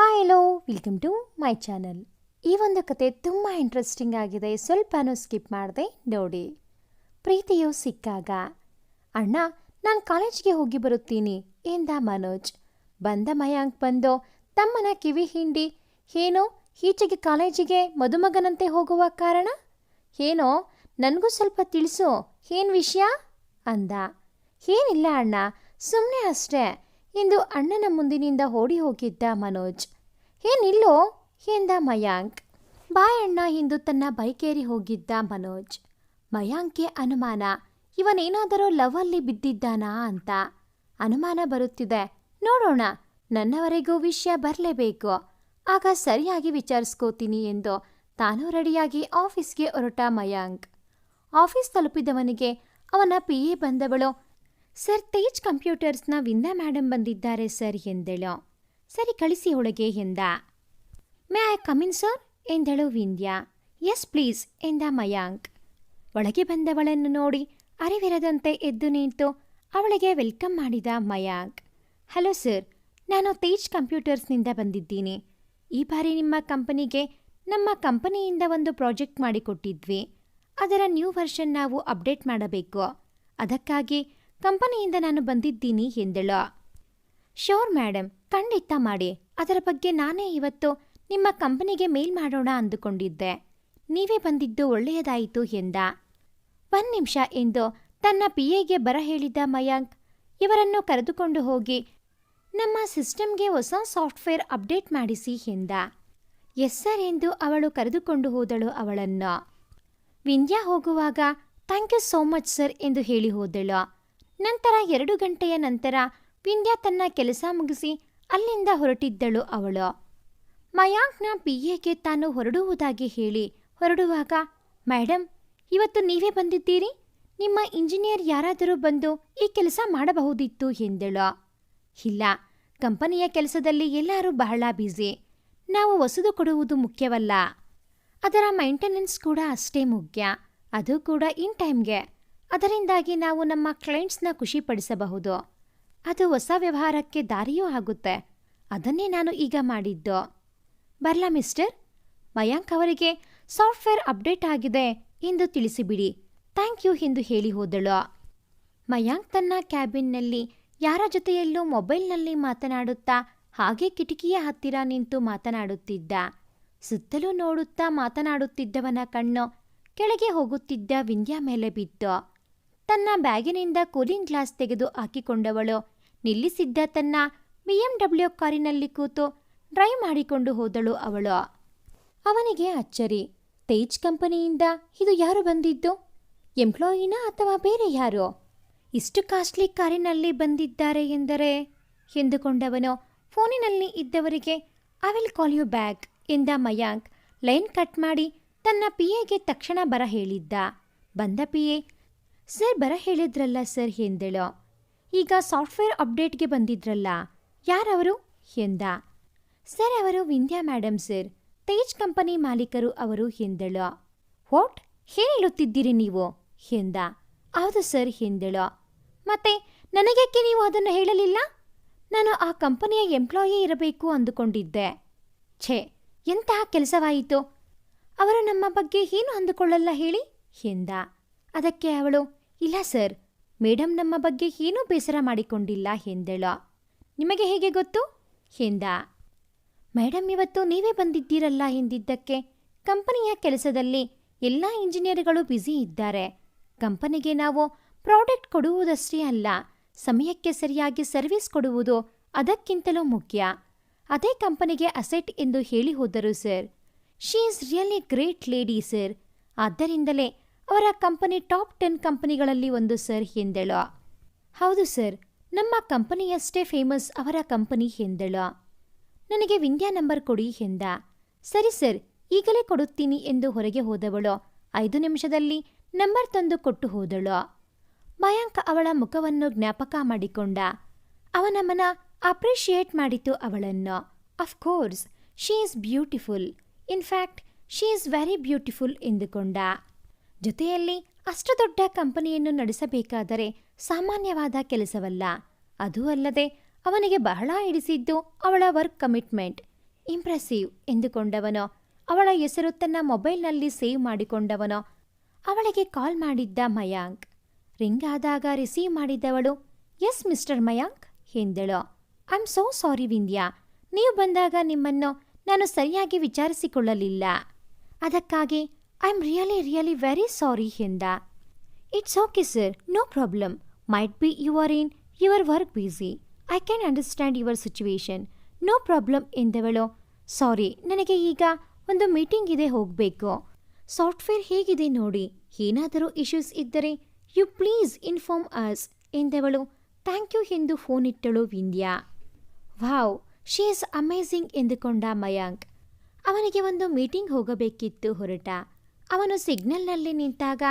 Hi hello welcome to my channel ಈ ಒಂದು ಕತೆ ತುಂಬ ಇಂಟ್ರೆಸ್ಟಿಂಗ್ ಆಗಿದೆ. ಸ್ವಲ್ಪನೂ ಸ್ಕಿಪ್ ಮಾಡದೆ. ನೋಡಿ. ಪ್ರೀತಿಯು ಸಿಕ್ಕಾಗ, ಅಣ್ಣ, ನಾನು ಕಾಲೇಜ್ಗೆ ಹೋಗಿ ಬರುತ್ತೀನಿ ಎಂದ ಮನೋಜ್. ಬಂದ ಮಯಾಂಕ್ ಬಂದು, ತಮ್ಮನ ಕಿವಿ ಹಿಂಡಿ. ಏನೋ, ಈಚೆಗೆ ಕಾಲೇಜಿಗೆ ಮದುಮಗನಂತೆ ಹೋಗುವ ಕಾರಣ? ಏನೋ, ನನಗೂ ಸ್ವಲ್ಪ ತಿಳಿಸು. ಏನು ವಿಷಯ? ಅಂದ. ಏನಿಲ್ಲ ಅಣ್ಣ ಸುಮ್ಮನೆ ಅಷ್ಟೇ. ಎಂದು ಅಣ್ಣನ ಮುಂದಿನಿಂದ ಓಡಿ ಹೋಗಿದ್ದ ಮನೋಜ್. ಏನಿಲ್ಲೋ ಎಂದ ಮಯಾಂಕ್. ಬಾಯ್ ಅಣ್ಣ ಎಂದು ತನ್ನ ಬೈಕೇರಿ ಹೋಗಿದ್ದ ಮನೋಜ್. ಮಯಾಂಕ್ಗೆ ಅನುಮಾನ, ಇವನೇನಾದರೂ ಲವಲ್ಲಿ ಬಿದ್ದಿದ್ದಾನಾ ಅಂತ. ಅನುಮಾನ ಬರುತ್ತಿದೆ. ನೋಡೋಣ, ನನ್ನವರೆಗೂ ವಿಷಯ ಬರಲೇಬೇಕು. ಆಗ ಸರಿಯಾಗಿ ವಿಚಾರಿಸ್ಕೋತೀನಿ ಎಂದು ತಾನು ರೆಡಿಯಾಗಿ ಆಫೀಸ್ಗೆ ಹೊರಟ ಮಯಾಂಕ್. ಆಫೀಸ್ ತಲುಪಿದವನಿಗೆ ಅವನ ಪಿ ಎ ಬಂದವಳು ಸರ್, ತೇಜ್ ಕಂಪ್ಯೂಟರ್ಸ್ನ ವಿಂದಾ ಮೇಡಮ್ ಬಂದಿದ್ದಾರೆ ಸರ್ ಎಂದಳು. ಸರಿ, ಕಳಿಸಿ ಒಳಗೆ ಎಂದ. ಮೇ ಐ ಕಮಿನ್ ಸರ್ ಎಂದಳು ವಿಂದ್ಯಾ. ಎಸ್ ಪ್ಲೀಸ್ ಎಂದ ಮಯಾಂಕ್. ಒಳಗೆ ಬಂದವಳನ್ನು ನೋಡಿ ಅರಿವಿರದಂತೆ ಎದ್ದು ನಿಂತು ಅವಳಿಗೆ ವೆಲ್ಕಮ್ ಮಾಡಿದ ಮಯಾಂಕ್. ಹಲೋ ಸರ್, ನಾನು ತೇಜ್ ಕಂಪ್ಯೂಟರ್ಸ್ನಿಂದ ಬಂದಿದ್ದೀನಿ. ಈ ಬಾರಿ ನಿಮ್ಮ ಕಂಪನಿಗೆ ನಮ್ಮ ಕಂಪನಿಯಿಂದ ಒಂದು ಪ್ರಾಜೆಕ್ಟ್ ಮಾಡಿಕೊಟ್ಟಿದ್ವಿ. ಅದರ ನ್ಯೂ ವರ್ಷನ್ ನಾವು ಅಪ್ಡೇಟ್ ಮಾಡಬೇಕು. ಅದಕ್ಕಾಗಿ ಕಂಪನಿಯಿಂದ ನಾನು ಬಂದಿದ್ದೀನಿ ಎಂದಳು. ಶೋರ್ ಮೇಡಮ್ ಖಂಡಿತ ಮಾಡಿ. ಅದರ ಬಗ್ಗೆ ನಾನೇ ಇವತ್ತು ನಿಮ್ಮ ಕಂಪನಿಗೆ ಮೇಲ್ ಮಾಡೋಣ ಅಂದುಕೊಂಡಿದ್ದೆ. ನೀವೇ ಬಂದಿದ್ದು ಒಳ್ಳೆಯದಾಯಿತು ಎಂದ. ಒಂದು ನಿಮಿಷ ಎಂದು ತನ್ನ ಪಿ ಎಗೆ ಬರ ಹೇಳಿದ್ದ ಮಯಾಂಕ್ ಇವರನ್ನು ಕರೆದುಕೊಂಡು ಹೋಗಿ, ನಮ್ಮ ಸಿಸ್ಟಮ್ಗೆ ಹೊಸ ಸಾಫ್ಟ್ವೇರ್ ಅಪ್ಡೇಟ್ ಮಾಡಿಸಿ ಎಂದ. ಎಸ್ ಸರ್ ಎಂದು ಅವಳು ಕರೆದುಕೊಂಡು ಹೋದಳು ಅವಳನ್ನು. ವಿಂಧ್ಯಾ ಹೋಗುವಾಗ, thank you so much sir ಎಂದು ಹೇಳಿ ಹೋದಳು. ನಂತರ ಎರಡು ಗಂಟೆಯ ನಂತರ ವಿಂದ್ಯಾ ತನ್ನ ಕೆಲಸ ಮುಗಿಸಿ ಅಲ್ಲಿಂದ ಹೊರಟಿದ್ದಳು ಅವಳು. ಮಯಾಂಕ್ನ ಪಿ ಎಗೆ ತಾನು ಹೊರಡುವುದಾಗಿ ಹೇಳಿ ಹೊರಡುವಾಗ ಮೇಡಮ್ ಇವತ್ತು ನೀವೇ ಬಂದಿದ್ದೀರಿ? ನಿಮ್ಮ ಇಂಜಿನಿಯರ್ ಯಾರಾದರೂ ಬಂದು ಈ ಕೆಲಸ ಮಾಡಬಹುದಿತ್ತು? ಎಂದಳು. ಇಲ್ಲ, ಕಂಪನಿಯ ಕೆಲಸದಲ್ಲಿ ಎಲ್ಲರೂ ಬಹಳ ಬ್ಯುಸಿ. ನಾವು ಹೊಸದು ಕೊಡುವುದು ಮುಖ್ಯವಲ್ಲ. ಅದರ ಮೈಂಟೆನೆನ್ಸ್ ಕೂಡ ಅಷ್ಟೇ ಮುಖ್ಯ. ಅದು ಕೂಡ ಇನ್ ಟೈಮ್ಗೆ. ಅದರಿಂದಾಗಿ ನಾವು ನಮ್ಮ ಕ್ಲೈಂಟ್ಸ್ನ ಖುಷಿಪಡಿಸಬಹುದು ಅದು ಹೊಸ ವ್ಯವಹಾರಕ್ಕೆ ದಾರಿಯೂ ಆಗುತ್ತೆ. ಅದನ್ನೇ ನಾನು ಈಗ ಮಾಡಿದ್ದು. ಬರ್ಲಾ ಮಿಸ್ಟರ್ ಮಯಾಂಕ್ ಅವರಿಗೆ ಸಾಫ್ಟ್ವೇರ್ ಅಪ್ಡೇಟ್ ಆಗಿದೆ ಎಂದು ತಿಳಿಸಿಬಿಡಿ. ಥ್ಯಾಂಕ್ ಯು ಎಂದು ಹೇಳಿ ಹೋದಳು. ಮಯಾಂಕ್ ತನ್ನ ಕ್ಯಾಬಿನ್ನಲ್ಲಿ ಯಾರ ಜೊತೆಯಲ್ಲೂ ಮೊಬೈಲ್ನಲ್ಲಿ ಮಾತನಾಡುತ್ತಾ ಹಾಗೆ ಕಿಟಕಿಯ ಹತ್ತಿರ ನಿಂತು ಮಾತನಾಡುತ್ತಿದ್ದ. ಸುತ್ತಲೂ ನೋಡುತ್ತಾ ಮಾತನಾಡುತ್ತಿದ್ದವನ ಕಣ್ಣು ಕೆಳಗೆ ಹೋಗುತ್ತಿದ್ದ ವಿಂಧ್ಯಾ ಮೇಲೆ ಬಿತ್ತು. ತನ್ನ ಬ್ಯಾಗಿನಿಂದ ಕೂಲಿಂಗ್ ಗ್ಲಾಸ್ ತೆಗೆದು ಹಾಕಿಕೊಂಡವಳು. ನಿಲ್ಲಿಸಿದ್ದ ತನ್ನ ಬಿಎಂಡಬ್ಲ್ಯೂ ಕಾರಿನಲ್ಲಿ ಕೂತು ಡ್ರೈವ್ ಮಾಡಿಕೊಂಡು ಹೋದಳು ಅವಳು. ಅವನಿಗೆ ಅಚ್ಚರಿ. ತೇಜ್ ಕಂಪನಿಯಿಂದ ಇದು ಯಾರು ಬಂದಿದ್ದು? ಎಂಪ್ಲಾಯಿನ ಅಥವಾ ಬೇರೆ ಯಾರು? ಇಷ್ಟು ಕಾಸ್ಟ್ಲಿ ಕಾರಿನಲ್ಲಿ ಬಂದಿದ್ದಾರೆ ಎಂದರೆ? ಎಂದುಕೊಂಡವನು. ಫೋನಿನಲ್ಲಿ ಇದ್ದವರಿಗೆ I will call you back ಎಂದ ಮಯಾಂಕ್ ಲೈನ್ ಕಟ್ ಮಾಡಿ ತನ್ನ ಪಿ ಎಗೆ ತಕ್ಷಣ ಬರ ಹೇಳಿದ್ದ. ಬಂದ ಪಿ ಎ ಸರ್ ಬರ ಹೇಳಿದ್ರಲ್ಲ ಸರ್ ಎಂದಳು ಈಗ ಸಾಫ್ಟ್ವೇರ್ ಅಪ್ಡೇಟ್ಗೆ ಬಂದಿದ್ರಲ್ಲ, ಯಾರವರು? ಎಂದ. ಸರ್ ಅವರು Vindhya madam sir, Tej company ಮಾಲೀಕರು ಅವರು ಎಂದಳು ವಾಟ್? ಏನು ಹೇಳುತ್ತಿದ್ದೀರಿ ನೀವು? ಎಂದ. ಹೌದು ಸರ್ ಎಂದಳು ಮತ್ತೆ ನನಗೇಕೆ ನೀವು ಅದನ್ನು ಹೇಳಲಿಲ್ಲ? ನಾನು ಆ ಕಂಪನಿಯ ಎಂಪ್ಲಾಯಿ ಇರಬೇಕು ಅಂದುಕೊಂಡಿದ್ದೆ. ಛೇ, ಎಂತಹ ಕೆಲಸವಾಯಿತು? ಅವರು ನಮ್ಮ ಬಗ್ಗೆ ಏನು ಅಂದುಕೊಳ್ಳಲ್ಲ ಹೇಳಿ? ಎಂದ. ಅದಕ್ಕೆ ಅವಳು ಇಲ್ಲ ಸರ್ ಮೇಡಮ್ ನಮ್ಮ ಬಗ್ಗೆ ಏನೂ ಬೇಸರ ಮಾಡಿಕೊಂಡಿಲ್ಲ ಎಂದಳ ನಿಮಗೆ ಹೇಗೆ ಗೊತ್ತು? ಎಂದ. ಮೇಡಮ್ ಇವತ್ತು ನೀವೇ ಬಂದಿದ್ದೀರಲ್ಲ ಎಂದಿದ್ದಕ್ಕೆ? ಕಂಪನಿಯ ಕೆಲಸದಲ್ಲಿ ಎಲ್ಲ ಇಂಜಿನಿಯರ್ಗಳು ಬ್ಯುಸಿ ಇದ್ದಾರೆ. ಕಂಪನಿಗೆ ನಾವು ಪ್ರಾಡಕ್ಟ್ ಕೊಡುವುದಷ್ಟೇ ಅಲ್ಲ, ಸಮಯಕ್ಕೆ ಸರಿಯಾಗಿ ಸರ್ವಿಸ್ ಕೊಡುವುದು ಅದಕ್ಕಿಂತಲೂ ಮುಖ್ಯ. ಅದೇ ಕಂಪನಿಗೆ ಅಸೆಟ್ ಎಂದು ಹೇಳಿ ಹೋದರು sir. She is really great lady sir. ಆದ್ದರಿಂದಲೇ ಅವರ ಕಂಪನಿ ಟಾಪ್ ಟೆನ್ ಕಂಪನಿಗಳಲ್ಲಿ ಒಂದು ಸರ್ ಎಂದಳು ಹೌದು ಸರ್, ನಮ್ಮ ಕಂಪನಿಯಷ್ಟೇ ಫೇಮಸ್ ಅವರ ಕಂಪನಿ ಎಂದಳು ನನಗೆ ವಿಂದ್ಯಾ ನಂಬರ್ ಕೊಡಿ ಎಂದ ಸರಿ ಸರ್, ಈಗಲೇ ಕೊಡುತ್ತೀನಿ ಎಂದು ಹೊರಗೆ ಹೋದವಳು. ಐದು ನಿಮಿಷದಲ್ಲಿ ನಂಬರ್ ತಂದು ಕೊಟ್ಟು ಹೋದಳು. ಮಯಾಂಕ್ ಅವಳ ಮುಖವನ್ನು ಜ್ಞಾಪಕ ಮಾಡಿಕೊಂಡ. ಅವನ ಮನ ಅಪ್ರಿಷಿಯೇಟ್ ಮಾಡಿತು ಅವಳನ್ನು. Of course she is beautiful in fact she is very beautiful ಎಂದುಕೊಂಡ. ಜೊತೆಯಲ್ಲಿ ಅಷ್ಟು ದೊಡ್ಡ ಕಂಪನಿಯನ್ನು ನಡೆಸಬೇಕಾದರೆ ಸಾಮಾನ್ಯವಾದ ಕೆಲಸವಲ್ಲ. ಅದೂ ಅಲ್ಲದೆ ಅವನಿಗೆ ಬಹಳ ಹಿಡಿಸಿದ್ದು ಅವಳ ವರ್ಕ್ ಕಮಿಟ್ಮೆಂಟ್ ಇಂಪ್ರೆಸಿವ್ ಎಂದುಕೊಂಡವನೋ. ಅವಳ ಹೆಸರು ತನ್ನ ಮೊಬೈಲ್ನಲ್ಲಿ ಸೇವ್ ಮಾಡಿಕೊಂಡವನೋ. ಅವಳಿಗೆ ಕಾಲ್ ಮಾಡಿದ್ದ ಮಯಾಂಕ್. ರಿಂಗ್ ಆದಾಗ ರಿಸೀವ್ ಮಾಡಿದ್ದವಳು ಎಸ್ ಮಿಸ್ಟರ್ ಮಯಾಂಕ್, ಎಂದಳು. I am so sorry Vindya. ನೀವು ಬಂದಾಗ ನಿಮ್ಮನ್ನು ನಾನು ಸರಿಯಾಗಿ ವಿಚಾರಿಸಿಕೊಳ್ಳಲಿಲ್ಲ. ಅದಕ್ಕಾಗಿ am really really very sorry ಹಿಂದ it's okay sir no problem might be you are in your work busy I can understand your situation no problem ಎಂದವಳು sorry ನನಗೆ ಈಗ ಒಂದು ಮೀಟಿಂಗ್ ಇದೆ ಹೋಗಬೇಕು. ಸಾಫ್ಟ್ವೇರ್ ಹೇಗಿದೆ ನೋಡಿ? ಏನಾದರೂ ಇಶ್ಯೂಸ್ ಇದ್ದರೆ ಯು ಪ್ಲೀಸ್ ಇನ್ಫಾರ್ಮ್ ಅಸ್ ಎಂದವಳು ಥ್ಯಾಂಕ್ ಯು ಎಂದು ಫೋನ್ ಇಟ್ಟಳು Vindya. Wow she is amazing ಎಂದುಕೊಂಡ Mayank. ಅವನಿಗೆ ಒಂದು ಮೀಟಿಂಗ್ ಹೋಗಬೇಕಿತ್ತು ಹೊರಟ. ಅವನು ಸಿಗ್ನಲ್ನಲ್ಲಿ ನಿಂತಾಗ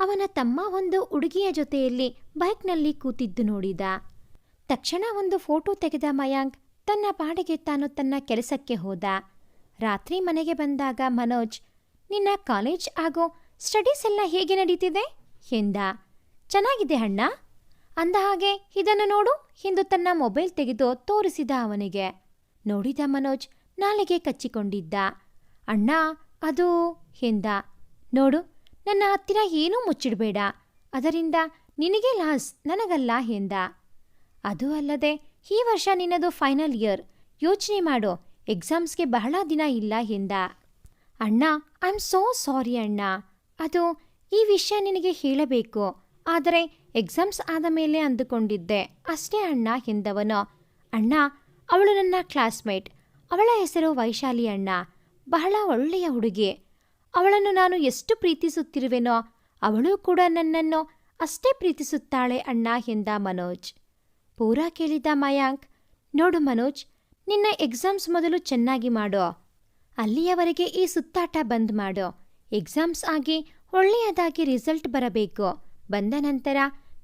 ಅವನ ತಮ್ಮ ಒಂದು ಹುಡುಗಿಯ ಜೊತೆಯಲ್ಲಿ ಬೈಕ್ನಲ್ಲಿ ಕೂತಿದ್ದು ನೋಡಿದ. ತಕ್ಷಣ ಒಂದು ಫೋಟೋ ತೆಗೆದ ಮಯಾಂಕ್ ತನ್ನ ಪಾಡಿಗೆ ತಾನು ತನ್ನ ಕೆಲಸಕ್ಕೆ ಹೋದ. ರಾತ್ರಿ ಮನೆಗೆ ಬಂದಾಗ ಮನೋಜ್, ನಿನ್ನ ಕಾಲೇಜ್ ಹಾಗೂ ಸ್ಟಡೀಸ್ ಎಲ್ಲ ಹೇಗೆ ನಡೀತಿದೆ? ಎಂದ. ಚೆನ್ನಾಗಿದೆ ಅಣ್ಣ. ಅಂದ ಹಾಗೆ ಇದನ್ನು ನೋಡು ಎಂದು ತನ್ನ ಮೊಬೈಲ್ ತೆಗೆದು ತೋರಿಸಿದ ಅವನಿಗೆ. ನೋಡಿದ ಮನೋಜ್ ನಾಲಿಗೆ ಕಚ್ಚಿಕೊಂಡಿದ್ದ. ಅಣ್ಣ, ಅದು ಎಂದ ನೋಡು, ನನ್ನ ಹತ್ತಿರ ಏನೂ ಮುಚ್ಚಿಡಬೇಡ. ಅದರಿಂದ ನಿನಗೆ ಲಾಸ್, ನನಗಲ್ಲ ಎಂದ ಅದು ಅಲ್ಲದೆ, ಈ ವರ್ಷ ನಿನ್ನದು ಫೈನಲ್ ಇಯರ್ ಯೋಚನೆ ಮಾಡು ಎಕ್ಸಾಮ್ಸ್ಗೆ ಬಹಳ ದಿನ ಇಲ್ಲ ಎಂದ ಅಣ್ಣ ಐ ಆಮ್ ಸೋ ಸಾರಿ ಅಣ್ಣ. ಅದು ಈ ವಿಷಯ ನಿನಗೆ ಹೇಳಬೇಕು. ಆದರೆ ಎಕ್ಸಾಮ್ಸ್ ಆದ ಮೇಲೆ ಅಂದುಕೊಂಡಿದ್ದೆ. ಅಷ್ಟೇ ಅಣ್ಣ ಎಂದವನು ಅಣ್ಣ, ಅವಳು ನನ್ನ ಕ್ಲಾಸ್ಮೇಟ್ ಅವಳ ಹೆಸರು ವೈಶಾಲಿ ಅಣ್ಣ. ಬಹಳ ಒಳ್ಳೆಯ ಹುಡುಗಿ. ಅವಳನ್ನು ನಾನು ಎಷ್ಟು ಪ್ರೀತಿಸುತ್ತಿರುವೆನೋ, ಅವಳು ಕೂಡ ನನ್ನನ್ನು ಅಷ್ಟೇ ಪ್ರೀತಿಸುತ್ತಾಳೆ ಅಣ್ಣ ಎಂದ ಮನೋಜ್. ಪೂರಾ ಕೇಳಿದ ಮಯಾಂಕ್, ನೋಡು ಮನೋಜ್, ನಿನ್ನ ಎಕ್ಸಾಮ್ಸ್ ಮೊದಲು ಚೆನ್ನಾಗಿ ಮಾಡೋ. ಅಲ್ಲಿಯವರೆಗೆ ಈ ಸುತ್ತಾಟ ಬಂದ್ ಮಾಡೋ. ಎಕ್ಸಾಮ್ಸ್ ಆಗಿ ಒಳ್ಳೆಯದಾಗಿ ರಿಸಲ್ಟ್ ಬರಬೇಕು. ಬಂದ ನಂತರ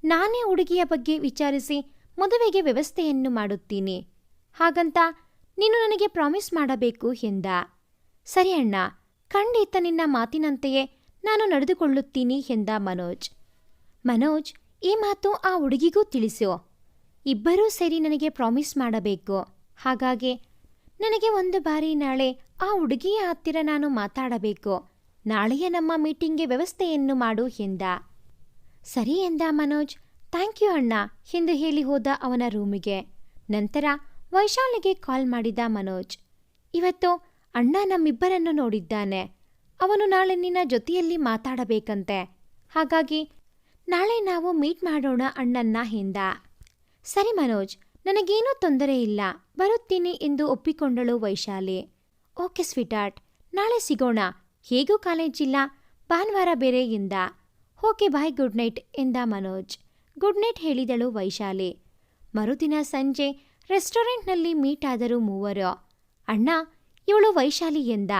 ನಾನೇ ಹುಡುಗಿಯ ಬಗ್ಗೆ ವಿಚಾರಿಸಿ ಮದುವೆಗೆ ವ್ಯವಸ್ಥೆಯನ್ನು ಮಾಡುತ್ತೀನಿ. ಹಾಗಂತ ನೀನು ನನಗೆ ಪ್ರಾಮಿಸ್ ಮಾಡಬೇಕು ಎಂದ. ಸರಿ ಅಣ್ಣ. ಖಂಡಿತ ನಿನ್ನ ಮಾತಿನಂತೆಯೇ ನಾನು ನಡೆದುಕೊಳ್ಳುತ್ತೀನಿ ಎಂದ ಮನೋಜ್. ಮನೋಜ್, ಈ ಮಾತು ಆ ಹುಡುಗಿಗೂ ತಿಳಿಸು. ಇಬ್ಬರೂ ಸೇರಿ ನನಗೆ ಪ್ರಾಮಿಸ್ ಮಾಡಬೇಕು. ಹಾಗಾಗಿ ನನಗೆ ಒಂದು ಬಾರಿ ನಾಳೆ ಆ ಹುಡುಗಿಯ ಹತ್ತಿರ ನಾನು ಮಾತಾಡಬೇಕು. ನಾಳೆಯ ನಮ್ಮ ಮೀಟಿಂಗ್ಗೆ ವ್ಯವಸ್ಥೆಯನ್ನು ಮಾಡು ಎಂದ. ಸರಿ ಎಂದ ಮನೋಜ್. ಥ್ಯಾಂಕ್ ಯು ಅಣ್ಣ ಎಂದು ಹೇಳಿ ಹೋದ ಅವನ ರೂಮಿಗೆ. ನಂತರ ವೈಶಾಲಿಗೆ ಕಾಲ್ ಮಾಡಿದ ಮನೋಜ್. ಇವತ್ತು ಅಣ್ಣ ನಮ್ಮಿಬ್ಬರನ್ನು ನೋಡಿದ್ದಾನೆ. ಅವನು ನಾಳೆ ನಿನ್ನ ಜೊತೆಯಲ್ಲಿ ಮಾತಾಡಬೇಕಂತೆ. ಹಾಗಾಗಿ ನಾಳೆ ನಾವು ಮೀಟ್ ಮಾಡೋಣ ಅಣ್ಣನ್ನ ಹಿಂದ. ಸರಿ ಮನೋಜ್, ನನಗೇನೂ ತೊಂದರೆ ಇಲ್ಲ. ಬರುತ್ತೀನಿ ಎಂದು ಒಪ್ಪಿಕೊಂಡಳು ವೈಶಾಲಿ. ಓಕೆ ಸ್ವೀಟಾರ್ಟ್, ನಾಳೆ ಸಿಗೋಣ. ಹೇಗೂ ಕಾಲೇಜಿಲ್ಲ ಭಾನುವಾರ ಬೇರೆ ಎಂದ ಓಕೆ ಬಾಯ್, ಗುಡ್ ನೈಟ್ ಎಂದ ಮನೋಜ್. ಗುಡ್ ನೈಟ್ ಹೇಳಿದಳು ವೈಶಾಲಿ. ಮರುದಿನ ಸಂಜೆ ರೆಸ್ಟೋರೆಂಟ್ನಲ್ಲಿ ಮೀಟ್ ಆದರು ಮೂವರು. ಅಣ್ಣ ಇವಳು ವೈಶಾಲಿ ಎಂದ.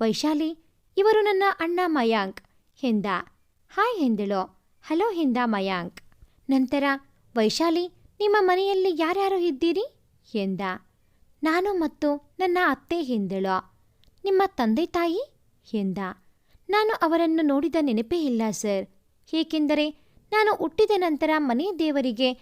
ವೈಶಾಲಿ, ಇವರು ನನ್ನ ಅಣ್ಣ ಮಯಾಂಕ್ ಎಂದ. ಹಾಯ್ ಎಂದಳು. ಹಲೋ ಎಂದ ಮಯಾಂಕ್. ನಂತರ, ವೈಶಾಲಿ, ನಿಮ್ಮ ಮನೆಯಲ್ಲಿ ಯಾರ್ಯಾರು ಇದ್ದೀರಿ? ಎಂದ. ನಾನು ಮತ್ತು ನನ್ನ ಅತ್ತೆ ಎಂದಳು. ನಿಮ್ಮ ತಂದೆ ತಾಯಿ? ಎಂದ. ನಾನು ಅವರನ್ನು ನೋಡಿದ ನೆನಪೇ ಇಲ್ಲ, ಸರ್. ಏಕೆಂದರೆ, ನಾನು ಹುಟ್ಟಿದ ನಂತರ ಮನೆ ದೇವರಿಗೆ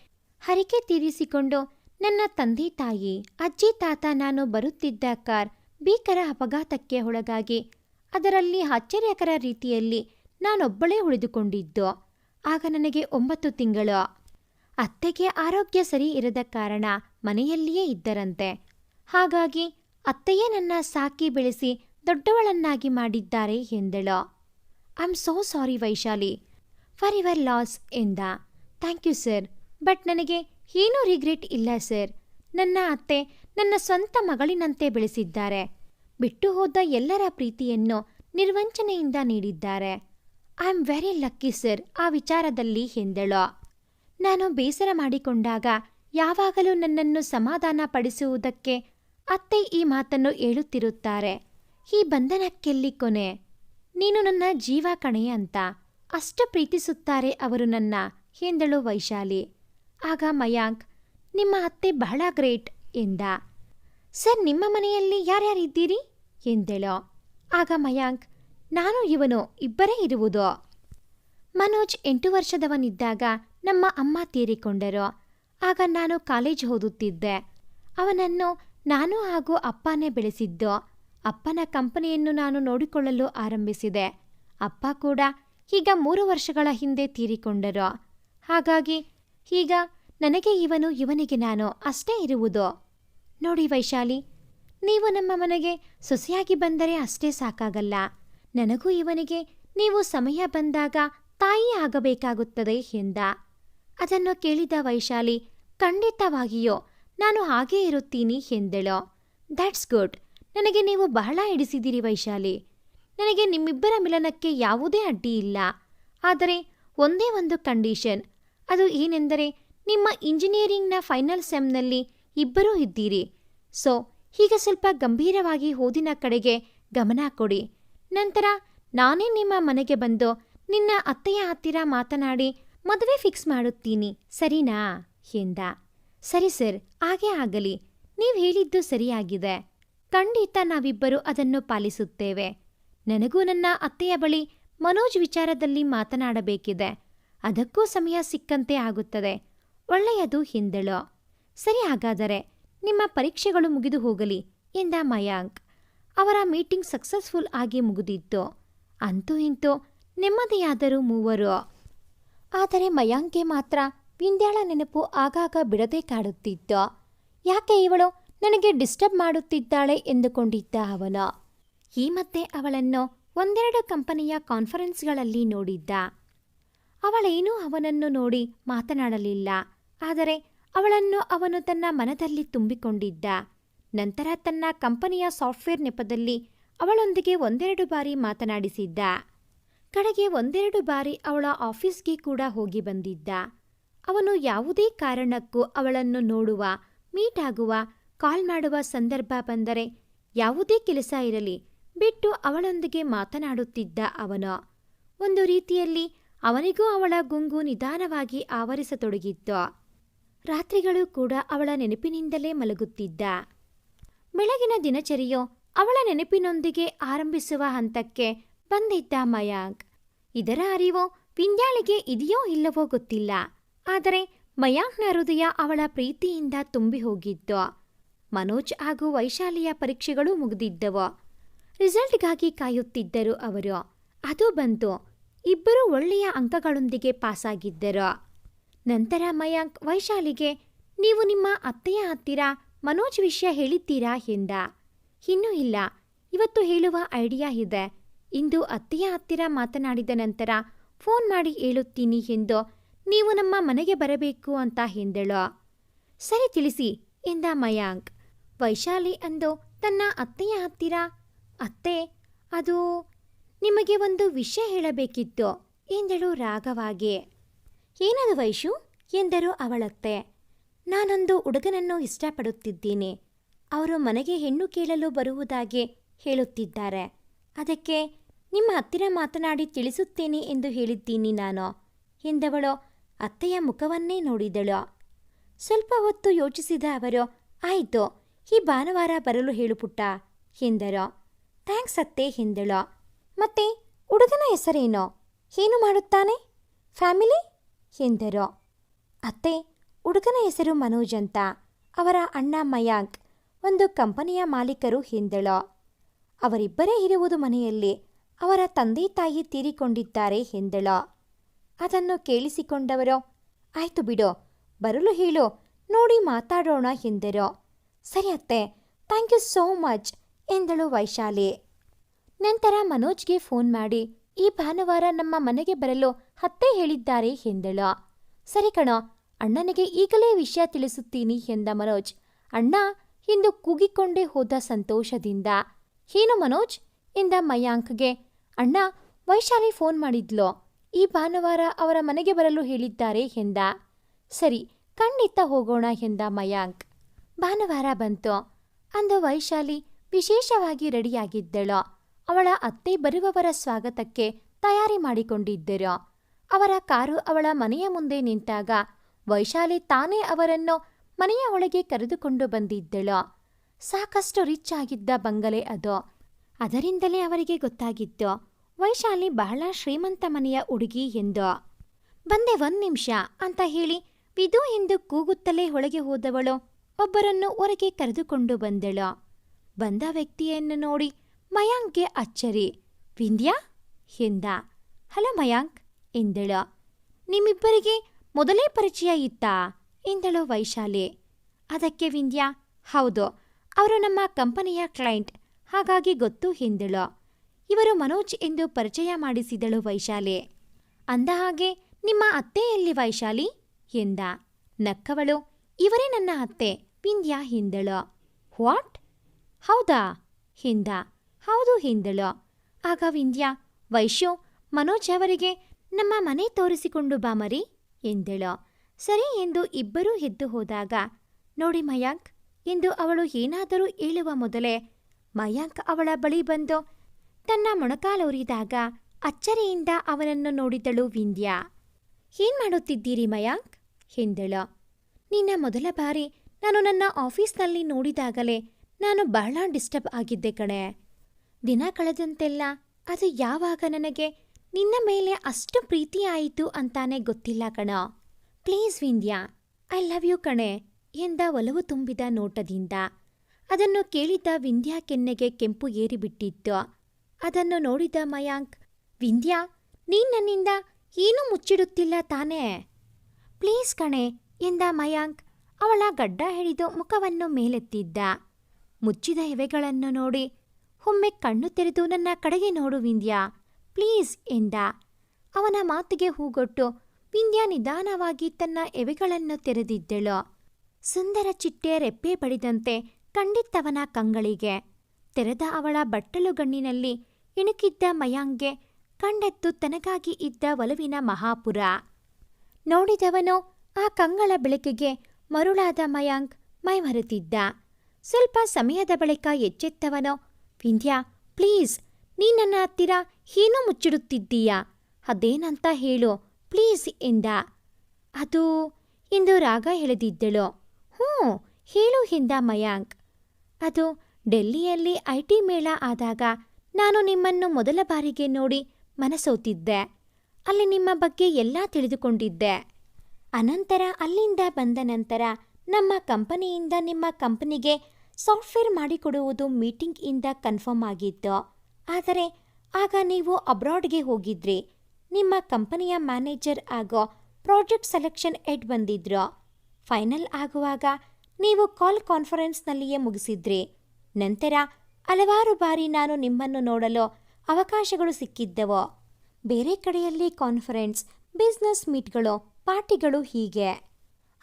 ಹರಿಕೆ ತೀರಿಸಿಕೊಂಡು ನನ್ನ ತಂದೆ ತಾಯಿ, ಅಜ್ಜಿ, ತಾತ ನಾನು ಬರುತ್ತಿದ್ದ ಕಾರ್ ಭೀಕರ ಅಪಘಾತಕ್ಕೆ ಒಳಗಾಗಿ ಅದರಲ್ಲಿ ಆಶ್ಚರ್ಯಕರ ರೀತಿಯಲ್ಲಿ ನಾನೊಬ್ಬಳೇ ಉಳಿದುಕೊಂಡಿದ್ದು. ಆಗ ನನಗೆ ಒಂಬತ್ತು ತಿಂಗಳು. ಅತ್ತೆಗೆ ಆರೋಗ್ಯ ಸರಿ ಇರದ ಕಾರಣ ಮನೆಯಲ್ಲಿಯೇ ಇದ್ದರಂತೆ. ಹಾಗಾಗಿ ಅತ್ತೆಯೇ ನನ್ನ ಸಾಕಿ ಬೆಳೆಸಿ ದೊಡ್ಡವಳನ್ನಾಗಿ ಮಾಡಿದ್ದಾರೆ ಎಂದಳು. I am so sorry Vaishali. For your loss ಎಂದ. ಥ್ಯಾಂಕ್ ಯು ಸರ್ ಬಟ್ ನನಗೆ ಏನೂ ರಿಗ್ರೆಟ್ ಇಲ್ಲ ಸರ್ ನನ್ನ ಅತ್ತೆ ನನ್ನ ಸ್ವಂತ ಮಗಳಿನಂತೆ ಬೆಳೆಸಿದ್ದಾರೆ. ಬಿಟ್ಟು ಹೋದ ಎಲ್ಲರ ಪ್ರೀತಿಯನ್ನು ನಿರ್ವಂಚನೆಯಿಂದ ನೀಡಿದ್ದಾರೆ. I am very lucky sir ಆ ವಿಚಾರದಲ್ಲಿ ಎಂದಳು. ನಾನು ಬೇಸರ ಮಾಡಿಕೊಂಡಾಗ ಯಾವಾಗಲೂ ನನ್ನನ್ನು ಸಮಾಧಾನ ಪಡಿಸುವುದಕ್ಕೆ ಅತ್ತೆ ಈ ಮಾತನ್ನು ಹೇಳುತ್ತಿರುತ್ತಾರೆ. ಈ ಬಂಧನಕ್ಕೆಲ್ಲಿ ಕೊನೆ? ನೀನು ನನ್ನ ಜೀವ ಕಣೆ ಅಂತ. ಅಷ್ಟು ಪ್ರೀತಿಸುತ್ತಾರೆ ಅವರು ನನ್ನ, ಎಂದಳು ವೈಶಾಲಿ. ಆಗ ಮಯಾಂಕ್, ನಿಮ್ಮ ಅತ್ತೆ ಬಹಳ ಗ್ರೇಟ್, ಎಂದ. ಸರ್, ನಿಮ್ಮ ಮನೆಯಲ್ಲಿ ಯಾರ್ಯಾರಿದ್ದೀರಿ ಎಂದಳು. ಆಗ ಮಯಾಂಕ್, ನಾನು ಇವನು, ಇಬ್ಬರೇ ಇರುವುದು. ಮನೋಜ್ ಎಂಟು ವರ್ಷದವನಿದ್ದಾಗ ನಮ್ಮ ಅಮ್ಮ ತೀರಿಕೊಂಡರು. ಆಗ ನಾನು ಕಾಲೇಜ್ ಓದುತ್ತಿದ್ದೆ. ಅವನನ್ನು ನಾನು ಹಾಗೂ ಅಪ್ಪನೇ ಬೆಳೆಸಿದ್ದು. ಅಪ್ಪನ ಕಂಪನಿಯನ್ನು ನಾನು ನೋಡಿಕೊಳ್ಳಲು ಆರಂಭಿಸಿದೆ. ಅಪ್ಪ ಕೂಡ ಈಗ ಮೂರು ವರ್ಷಗಳ ಹಿಂದೆ ತೀರಿಕೊಂಡರು. ಹಾಗಾಗಿ ಈಗ ನನಗೆ ಇವನು, ಇವನಿಗೆ ನಾನು ಅಷ್ಟೇ ಇರುವುದು. ನೋಡಿ ವೈಶಾಲಿ, ನೀವು ನಮ್ಮ ಮನೆಗೆ ಸೊಸೆಯಾಗಿ ಬಂದರೆ ಅಷ್ಟೇ ಸಾಕಾಗಲ್ಲ. ನನಗೂ ಇವನಿಗೆ ನೀವು ಸಮಯ ಬಂದಾಗ ತಾಯಿ ಆಗಬೇಕಾಗುತ್ತದೆ ಎಂದ. ಅದನ್ನು ಕೇಳಿದ ವೈಶಾಲಿ, ಖಂಡಿತವಾಗಿಯೋ ನಾನು ಹಾಗೇ ಇರುತ್ತೀನಿ ಎಂದಳು. ದಟ್ಸ್ ಗುಡ್ ನನಗೆ ನೀವು ಬಹಳ ಹಿಡಿಸಿದಿರಿ ವೈಶಾಲಿ. ನನಗೆ ನಿಮ್ಮಿಬ್ಬರ ಮಿಲನಕ್ಕೆ ಯಾವುದೇ ಅಡ್ಡಿ ಇಲ್ಲ. ಆದರೆ ಒಂದೇ ಒಂದು ಕಂಡೀಷನ್. ಅದು ಏನೆಂದರೆ ನಿಮ್ಮ ಇಂಜಿನಿಯರಿಂಗ್ನ ಫೈನಲ್ ಸೆಮ್ನಲ್ಲಿ ಇಬ್ಬರೂ ಇದ್ದೀರಿ. ಸೊ ಈಗ ಸ್ವಲ್ಪ ಗಂಭೀರವಾಗಿ ಓದಿನ ಕಡೆಗೆ ಗಮನ ಕೊಡಿ. ನಂತರ ನಾನೇ ನಿಮ್ಮ ಮನೆಗೆ ಬಂದು ನಿನ್ನ ಅತ್ತೆಯ ಹತ್ತಿರ ಮಾತನಾಡಿ ಮದುವೆ ಫಿಕ್ಸ್ ಮಾಡುತ್ತೀನಿ, ಸರಿನಾ? ಎಂದ. ಸರಿ ಸರ್, ಹಾಗೇ ಆಗಲಿ. ನೀವು ಹೇಳಿದ್ದು ಸರಿಯಾಗಿದೆ. ಖಂಡಿತ ನಾವಿಬ್ಬರು ಅದನ್ನು ಪಾಲಿಸುತ್ತೇವೆ. ನನಗೂ ನನ್ನ ಅತ್ತೆಯ ಬಳಿ ಮನೋಜ್ ವಿಚಾರದಲ್ಲಿ ಮಾತನಾಡಬೇಕಿದೆ. ಅದಕ್ಕೂ ಸಮಯ ಸಿಕ್ಕಂತೆ ಆಗುತ್ತದೆ. ಒಳ್ಳೆಯದು, ಎಂದಳು. ಸರಿ ಹಾಗಾದರೆ ನಿಮ್ಮ ಪರೀಕ್ಷೆಗಳು ಮುಗಿದು ಹೋಗಲಿ ಎಂದ ಮಯಾಂಕ್. ಅವರ ಮೀಟಿಂಗ್ ಸಕ್ಸಸ್ಫುಲ್ ಆಗಿ ಮುಗಿದಿತ್ತು. ಅಂತೂ ಇಂತೂ ನೆಮ್ಮದಿಯಾದರೂ ಮೂವರು. ಆದರೆ ಮಯಾಂಕ್ಗೆ ಮಾತ್ರ ವಿಂಧ್ಯಾಳ ನೆನಪು ಆಗಾಗ ಬಿಡದೆ ಕಾಡುತ್ತಿತ್ತು. ಯಾಕೆ ಇವಳು ನನಗೆ ಡಿಸ್ಟರ್ಬ್ ಮಾಡುತ್ತಿದ್ದಾಳೆ ಎಂದುಕೊಂಡಿದ್ದ ಅವನು. ಈ ಮತ್ತೆ ಅವಳನ್ನು ಒಂದೆರಡು ಕಂಪನಿಯ ಕಾನ್ಫರೆನ್ಸ್ಗಳಲ್ಲಿ ನೋಡಿದ್ದ. ಅವಳೇನೂ ಅವನನ್ನು ನೋಡಿ ಮಾತನಾಡಲಿಲ್ಲ. ಆದರೆ ಅವಳನ್ನು ಅವನು ತನ್ನ ಮನದಲ್ಲಿ ತುಂಬಿಕೊಂಡಿದ್ದ. ನಂತರ ತನ್ನ ಕಂಪನಿಯ ಸಾಫ್ಟ್ವೇರ್ ನೆಪದಲ್ಲಿ ಅವಳೊಂದಿಗೆ ಒಂದೆರಡು ಬಾರಿ ಮಾತನಾಡಿಸಿದ್ದ. ಕಡೆಗೆ ಒಂದೆರಡು ಬಾರಿ ಅವಳ ಆಫೀಸ್ಗೆ ಕೂಡ ಹೋಗಿ ಬಂದಿದ್ದ. ಅವನು ಯಾವುದೇ ಕಾರಣಕ್ಕೂ ಅವಳನ್ನು ನೋಡುವ, ಮೀಟ್ ಆಗುವ, ಕಾಲ್ ಮಾಡುವ ಸಂದರ್ಭ ಬಂದರೆ ಯಾವುದೇ ಕೆಲಸ ಇರಲಿ ಬಿಟ್ಟು ಅವಳೊಂದಿಗೆ ಮಾತನಾಡುತ್ತಿದ್ದ ಅವನು. ಒಂದು ರೀತಿಯಲ್ಲಿ ಅವನಿಗೂ ಅವಳ ಗುಂಗು ನಿಧಾನವಾಗಿ ಆವರಿಸತೊಡಗಿತ್ತು. ರಾತ್ರಿಗಳು ಕೂಡ ಅವಳ ನೆನಪಿನಿಂದಲೇ ಮಲಗುತ್ತಿದ್ದ. ಬೆಳಗಿನ ದಿನಚರಿಯು ಅವಳ ನೆನಪಿನೊಂದಿಗೆ ಆರಂಭಿಸುವ ಹಂತಕ್ಕೆ ಬಂದಿದ್ದ ಮಯಾಂಕ್. ಇದರ ಅರಿವು ವಿಂದ್ಯಾಳಿಗೆ ಇದೆಯೋ ಇಲ್ಲವೋ ಗೊತ್ತಿಲ್ಲ. ಆದರೆ ಮಯಾಂಕ್ನ ಹೃದಯ ಅವಳ ಪ್ರೀತಿಯಿಂದ ತುಂಬಿ ಹೋಗಿತ್ತು ಮನೋಜ್ ಹಾಗೂ ವೈಶಾಲಿಯ ಪರೀಕ್ಷೆಗಳು ಮುಗಿದಿದ್ದವು. ರಿಸಲ್ಟ್ಗಾಗಿ ಕಾಯುತ್ತಿದ್ದರು ಅವರು. ಅದು ಬಂತು. ಇಬ್ಬರು ಒಳ್ಳೆಯ ಅಂಕಗಳೊಂದಿಗೆ ಪಾಸಾಗಿದ್ದರು. ನಂತರ ಮಯಾಂಕ್, ವೈಶಾಲಿಗೆ, ನೀವು ನಿಮ್ಮ ಅತ್ತೆಯ ಹತ್ತಿರ ಮನೋಜ್ ವಿಷಯ ಹೇಳಿದ್ದೀರಾ? ಎಂದ. ಇನ್ನೂ ಇಲ್ಲ. ಇವತ್ತು ಹೇಳುವ ಐಡಿಯಾ ಇದೆ. ಇಂದು ಅತ್ತೆಯ ಹತ್ತಿರ ಮಾತನಾಡಿದ ನಂತರ ಫೋನ್ ಮಾಡಿ ಹೇಳುತ್ತೀನಿ ಎಂದು ನೀವು ನಮ್ಮ ಮನೆಗೆ ಬರಬೇಕು ಅಂತ ಎಂದಳು. ಸರಿ ತಿಳಿಸಿ, ಎಂದ ಮಯಾಂಕ್. ವೈಶಾಲಿ ಅಂದು, ತನ್ನ ಅತ್ತೆಯ ಹತ್ತಿರ? ಅತ್ತೆ, ಅದು ನಿಮಗೆ ಒಂದು ವಿಷಯ ಹೇಳಬೇಕಿತ್ತು, ಎಂದಳು ರಾಗವಾಗಿ ಏನದು ವೈಶು? ಎಂದರು ಅವಳತ್ತೆ. ನಾನೊಂದು ಹುಡುಗನನ್ನು ಇಷ್ಟಪಡುತ್ತಿದ್ದೀನಿ. ಅವರು ಮನೆಗೆ ಹೆಣ್ಣು ಕೇಳಲು ಬರುವುದಾಗಿ ಹೇಳುತ್ತಿದ್ದಾರೆ. ಅದಕ್ಕೆ ನಿಮ್ಮ ಹತ್ತಿರ ಮಾತನಾಡಿ ತಿಳಿಸುತ್ತೇನೆ ಎಂದು ಹೇಳಿದ್ದೀನಿ ನಾನು, ಎಂದವಳು ಅತ್ತೆಯ ಮುಖವನ್ನೇ ನೋಡಿದಳು. ಸ್ವಲ್ಪ ಹೊತ್ತು ಯೋಚಿಸಿದ ಅವರು, ಆಯಿತು, ಈ ಭಾನುವಾರ ಬರಲು ಹೇಳುಪುಟ್ಟ, ಎಂದರು. ಥ್ಯಾಂಕ್ಸ್ ಅತ್ತೆ, ಎಂದಳು. ಮತ್ತೆ ಹುಡುಗನ ಹೆಸರೇನೋ? ಏನು ಮಾಡುತ್ತಾನೆ? ಫ್ಯಾಮಿಲಿ? ಎಂದರು. ಅತ್ತೆ, ಹುಡುಗನ ಹೆಸರು ಮನೋಜ್ ಅಂತ. ಅವರ ಅಣ್ಣ ಮಯಾಂಕ್, ಒಂದು ಕಂಪನಿಯ ಮಾಲೀಕರು ಎಂದಳು. ಅವರಿಬ್ಬರೇ ಇರುವುದು ಮನೆಯಲ್ಲಿ, ಅವರ ತಂದೆ ತಾಯಿ ತೀರಿಕೊಂಡಿದ್ದಾರೆ ಎಂದಳು. ಅದನ್ನು ಕೇಳಿಸಿಕೊಂಡವರು, ಆಯ್ತು ಬಿಡು, ಬರಲು ಹೇಳು, ನೋಡಿ ಮಾತಾಡೋಣ ಎಂದರು. ಸರಿ ಅತ್ತೆ, ಥ್ಯಾಂಕ್ ಯು ಸೋ ಮಚ್ ಎಂದಳು ವೈಶಾಲಿ. ನಂತರ ಮನೋಜ್ಗೆ ಫೋನ್ ಮಾಡಿ ಈ ಭಾನುವಾರ ನಮ್ಮ ಮನೆಗೆ ಬರಲು ಹತ್ತೆ ಹೇಳಿದ್ದಾರೆ ಎಂದಳು. ಸರಿ ಕಣೋ, ಅಣ್ಣನಿಗೆ ಈಗಲೇ ವಿಷಯ ತಿಳಿಸುತ್ತೀನಿ ಎಂದ ಮನೋಜ್. ಅಣ್ಣ ಎಂದು ಕೂಗಿಕೊಂಡೇ ಹೋದ ಸಂತೋಷದಿಂದ. ಏನು ಮನೋಜ್? ಎಂದ ಮಯಾಂಕ್ಗೆ. ಅಣ್ಣ, ವೈಶಾಲಿ ಫೋನ್ ಮಾಡಿದ್ಲು. ಈ ಭಾನುವಾರ ಅವರ ಮನೆಗೆ ಬರಲು ಹೇಳಿದ್ದಾರೆ ಎಂದ. ಸರಿ ಖಂಡಿತ ಹೋಗೋಣ ಎಂದ ಮಯಾಂಕ್. ಭಾನುವಾರ ಬಂತು. ಅಂದು ವೈಶಾಲಿ ವಿಶೇಷವಾಗಿ ರೆಡಿಯಾಗಿದ್ದಳು. ಅವಳ ಅತ್ತೆ ಬರುವವರ ಸ್ವಾಗತಕ್ಕೆ ತಯಾರಿ ಮಾಡಿಕೊಂಡಿದ್ದರು. ಅವರ ಕಾರು ಅವಳ ಮನೆಯ ಮುಂದೆ ನಿಂತಾಗ ವೈಶಾಲಿ ತಾನೇ ಅವರನ್ನು ಮನೆಯ ಒಳಗೆ ಕರೆದುಕೊಂಡು ಬಂದಿದ್ದಳು. ಸಾಕಷ್ಟು ರಿಚ್ ಆಗಿದ್ದ ಬಂಗಲೆ ಅದು. ಅದರಿಂದಲೇ ಅವರಿಗೆ ಗೊತ್ತಾಗಿತ್ತು, ವೈಶಾಲಿ ಬಹಳ ಶ್ರೀಮಂತ ಮನೆಯ ಹುಡುಗಿ ಎಂದು. ಬಂದೆ ಒಂದ್ ನಿಮಿಷ ಅಂತ ಹೇಳಿ ವಿದು ಎಂದು ಕೂಗುತ್ತಲೇ ಒಳಗೆ ಹೋದವಳು ಒಬ್ಬರನ್ನು ಹೊರಗೆ ಕರೆದುಕೊಂಡು ಬಂದಳು. ಬಂದ ವ್ಯಕ್ತಿಯನ್ನು ನೋಡಿ ಮಯಾಂಕ್ಗೆ ಅಚ್ಚರಿ. ವಿಂದ್ಯಾ? ಎಂದ ಹಲೋ ಮಯಾಂಕ್. ಎಂದಳು ನಿಮ್ಮಿಬ್ಬರಿಗೆ ಮೊದಲೇ ಪರಿಚಯ ಇತ್ತಾ? ಎಂದಳು ವೈಶಾಲಿ. ಅದಕ್ಕೆ ವಿಂದ್ಯಾ, ಹೌದು. ಅವರು ನಮ್ಮ ಕಂಪನಿಯ ಕ್ಲೈಂಟ್. ಹಾಗಾಗಿ ಗೊತ್ತು ಎಂದಳು ಇವರು ಮನೋಜ್ ಎಂದು ಪರಿಚಯ ಮಾಡಿಸಿದಳು ವೈಶಾಲಿ. ಅಂದ ಹಾಗೆ ನಿಮ್ಮ ಅತ್ತೆ ಎಲ್ಲಿ ವೈಶಾಲಿ? ಎಂದ ನಕ್ಕವಳು. ಇವರೇ ನನ್ನ ಅತ್ತೆ. ವಿಂದ್ಯಾ ಎಂದಳು ವಾಟ್? ಹೌದಾ? ಎಂದ ಹೌದು ಎಂದಳು ಆಗ ವಿಂಧ್ಯ ವೈಶ್ಯು, ಮನೋಜ್ ಅವರಿಗೆ ನಮ್ಮ ಮನೆ ತೋರಿಸಿಕೊಂಡು ಬಾ ಮರಿ ಎಂದಳು. ಸರಿ ಎಂದು ಇಬ್ಬರೂ ಎದ್ದು ಹೋದಾಗ, ನೋಡಿ ಮಯಾಂಕ್ ಎಂದು ಅವಳು ಏನಾದರೂ ಹೇಳುವ ಮೊದಲೇ ಮಯಾಂಕ್ ಅವಳ ಬಳಿ ಬಂದು ತನ್ನ ಮೊಣಕಾಲೂರಿದಾಗ ಅಚ್ಚರಿಯಿಂದ ಅವನನ್ನು ನೋಡಿದಳು ವಿಂದ್ಯಾ. ಏನ್ ಮಾಡುತ್ತಿದ್ದೀರಿ ಮಯಾಂಕ್ ಎಂದಳು. ನಿನ್ನ ಮೊದಲ ಬಾರಿ ನಾನು ನನ್ನ ಆಫೀಸ್ನಲ್ಲಿ ನೋಡಿದಾಗಲೇ ನಾನು ಬಹಳ ಡಿಸ್ಟರ್ಬ್ ಆಗಿದ್ದೆ ಕಣೆ ದಿನ ಕಳೆದಂತೆಲ್ಲ ಅದು ಯಾವಾಗ ನನಗೆ ನಿನ್ನ ಮೇಲೆ ಅಷ್ಟು ಪ್ರೀತಿ ಆಯಿತು ಅಂತಾನೆ ಗೊತ್ತಿಲ್ಲ ಕಣ. Please Vindya, I love you ಕಣೆ ಎಂದ ಒಲವು ತುಂಬಿದ ನೋಟದಿಂದ. ಅದನ್ನು ಕೇಳಿದ ವಿಂದ್ಯಾ ಕೆನ್ನೆಗೆ ಕೆಂಪು ಏರಿಬಿಟ್ಟಿತ್ತು ಅದನ್ನು ನೋಡಿದ ಮಯಾಂಕ್, ವಿಂದ್ಯಾ, ನೀನ್ ನನ್ನಿಂದ ಏನೂ ಮುಚ್ಚಿಡುತ್ತಿಲ್ಲ ತಾನೇ? ಪ್ಲೀಸ್ ಕಣೆ ಎಂದ ಮಯಾಂಕ್, ಅವಳ ಗಡ್ಡ ಹಿಡಿದು ಮುಖವನ್ನು ಮೇಲೆತ್ತಿದ್ದ. ಮುಚ್ಚಿದ ಎವೆಗಳನ್ನು ನೋಡಿ ಒಮ್ಮೆ ಕಣ್ಣು ತೆರೆದು ನನ್ನ ಕಡೆಗೆ ನೋಡು ವಿಂದ್ಯಾ. ಪ್ಲೀಸ್, ಎಂದ. ಅವನ ಮಾತಿಗೆ ಹೂಗೊಟ್ಟು, ವಿಂದ್ಯಾ ನಿಧಾನವಾಗಿ ತನ್ನ ಎವೆಗಳನ್ನು ತೆರೆದಿದ್ದಳು. ಸುಂದರ ಚಿಟ್ಟೆ ರೆಪ್ಪೆ ಬಡಿದಂತೆ ಕಂಡಿತ್ತವನ ಕಂಗಳಿಗೆ. ತೆರೆದ ಅವಳ ಬಟ್ಟಲುಗಣ್ಣಿನಲ್ಲಿ ಇಣುಕಿದ್ದ ಮಯಾಂಗೆ ಕಂಡೆತ್ತು ತನಗಾಗಿ ಇದ್ದ ಒಲವಿನ ಮಹಾಪುರ. ನೋಡಿದವನು ಆ ಕಂಗಳ ಬೆಳಕಿಗೆ ಮರುಳಾದ ಮಯಾಂಕ್ ಮೈಮರೆತಿದ್ದ. ಸ್ವಲ್ಪ ಸಮಯದ ಬಳಿಕ ಎಚ್ಚೆತ್ತವನು ವಿಂದ್ಯಾ ಪ್ಲೀಸ್ ನೀ ನನ್ನ ಹತ್ತಿರ ಏನೂ ಮುಚ್ಚಿಡುತ್ತಿದ್ದೀಯಾ? ಅದೇನಂತ ಹೇಳು, ಪ್ಲೀಸ್ ಎಂದ ಅದು ಎಂದು ರಾಗ ಎಳೆದಿದ್ದಳು. ಹ್ಞೂ, ಹೇಳು ಎಂದ ಮಯಾಂಕ್. ಅದು ಡೆಲ್ಲಿಯಲ್ಲಿ ಐ ಟಿ ಮೇಳ ಆದಾಗ ನಾನು ನಿಮ್ಮನ್ನು ಮೊದಲ ಬಾರಿಗೆ ನೋಡಿ ಮನಸೋತಿದ್ದೆ. ಅಲ್ಲಿ ನಿಮ್ಮ ಬಗ್ಗೆ ಎಲ್ಲ ತಿಳಿದುಕೊಂಡಿದ್ದೆ. ಅನಂತರ ಅಲ್ಲಿಂದ ಬಂದ ನಂತರ ನಮ್ಮ ಕಂಪನಿಯಿಂದ ನಿಮ್ಮ ಕಂಪನಿಗೆ ಸಾಫ್ಟ್ವೇರ್ ಮಾಡಿಕೊಡುವುದು ಮೀಟಿಂಗ್ ಇಂದ ಕನ್ಫರ್ಮ್ ಆಗಿತ್ತು ಆದರೆ ಆಗ ನೀವು ಅಬ್ರಾಡ್ಗೆ ಹೋಗಿದ್ರಿ. ನಿಮ್ಮ ಕಂಪನಿಯ ಮ್ಯಾನೇಜರ್ ಆಗೋ ಪ್ರಾಜೆಕ್ಟ್ ಸೆಲೆಕ್ಷನ್ ಎಡ್ ಬಂದಿದ್ರು. ಫೈನಲ್ ಆಗುವಾಗ ನೀವು ಕಾಲ್ ಕಾನ್ಫರೆನ್ಸ್ನಲ್ಲಿಯೇ ಮುಗಿಸಿದ್ರಿ. ನಂತರ ಹಲವಾರು ಬಾರಿ ನಾನು ನಿಮ್ಮನ್ನು ನೋಡಲು ಅವಕಾಶಗಳು ಸಿಕ್ಕಿದ್ದವು. ಬೇರೆ ಕಡೆಯಲ್ಲಿ ಕಾನ್ಫರೆನ್ಸ್, ಬಿಸ್ನೆಸ್ ಮೀಟ್ಗಳು, ಪಾರ್ಟಿಗಳು ಹೀಗೆ.